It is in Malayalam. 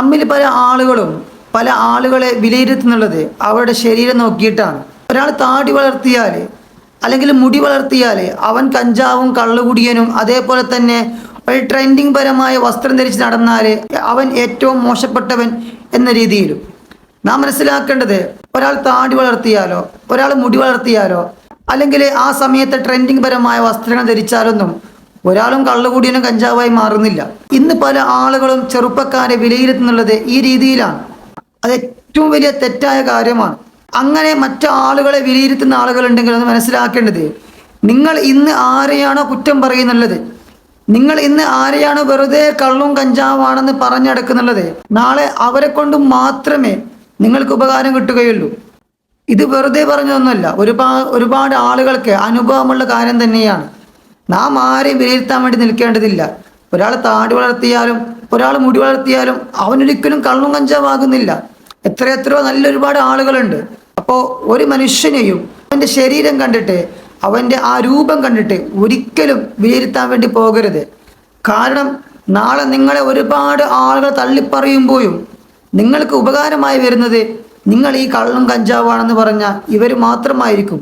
നമ്മിൽ പല ആളുകളും പല ആളുകളെ വിലയിരുത്തുന്നുള്ളത് അവരുടെ ശരീരം നോക്കിയിട്ടാണ്. ഒരാൾ താടി വളർത്തിയാൽ അല്ലെങ്കിൽ മുടി വളർത്തിയാൽ അവൻ കഞ്ചാവും കള്ളുകുടിയനും അതേപോലെ തന്നെ ഒരു ട്രെൻഡിങ് പരമായ വസ്ത്രം ധരിച്ച് നടന്നാൽ അവൻ ഏറ്റവും മോശപ്പെട്ടവൻ എന്ന രീതിയിലും. നാം മനസ്സിലാക്കേണ്ടത് ഒരാൾ താടി വളർത്തിയാലോ ഒരാൾ മുടി വളർത്തിയാലോ അല്ലെങ്കിൽ ആ സമയത്തെ ട്രെൻഡിങ് പരമായ വസ്ത്രങ്ങൾ ധരിച്ചാലൊന്നും ഒരാളും കള്ളുകൂടിയനും കഞ്ചാവായി മാറുന്നില്ല. ഇന്ന് പല ആളുകളും ചെറുപ്പക്കാരെ വിലയിരുത്തുന്നുള്ളത് ഈ രീതിയിലാണ്. അത് ഏറ്റവും വലിയ തെറ്റായ കാര്യമാണ്. അങ്ങനെ മറ്റു ആളുകളെ വിലയിരുത്തുന്ന ആളുകളുണ്ടെങ്കിൽ അത് മനസ്സിലാക്കേണ്ടത് നിങ്ങൾ ഇന്ന് ആരെയാണോ കുറ്റം പറയുന്നുള്ളത് നിങ്ങൾ ഇന്ന് ആരെയാണോ വെറുതെ കള്ളും കഞ്ചാവാണെന്ന് പറഞ്ഞടക്കുന്നുള്ളത് നാളെ അവരെ കൊണ്ട് മാത്രമേ നിങ്ങൾക്ക് ഉപകാരം കിട്ടുകയുള്ളൂ. ഇത് വെറുതെ പറഞ്ഞതൊന്നുമല്ല. ഒരുപാട് ഒരുപാട് ആളുകൾക്ക് അനുഭവമുള്ള കാര്യം തന്നെയാണ്. നാം ആരെയും വിലയിരുത്താൻ വേണ്ടി നിൽക്കേണ്ടതില്ല. ഒരാൾ താടി വളർത്തിയാലും ഒരാൾ മുടി വളർത്തിയാലും അവനൊരിക്കലും കള്ളും കഞ്ചാവാകുന്നില്ല. എത്ര എത്രയോ നല്ല ഒരുപാട് ആളുകളുണ്ട്. അപ്പോൾ ഒരു മനുഷ്യനെയും അവന്റെ ശരീരം കണ്ടിട്ട് അവന്റെ ആ രൂപം കണ്ടിട്ട് ഒരിക്കലും വിലയിരുത്താൻ വേണ്ടി പോകരുത്. കാരണം നാളെ നിങ്ങളെ ഒരുപാട് ആളുകൾ തള്ളിപ്പറയുമ്പോഴും നിങ്ങൾക്ക് ഉപകാരമായി വരുന്നത് നിങ്ങൾ ഈ കള്ളും കഞ്ചാവാണെന്ന് പറഞ്ഞാൽ ഇവർ മാത്രമായിരിക്കും.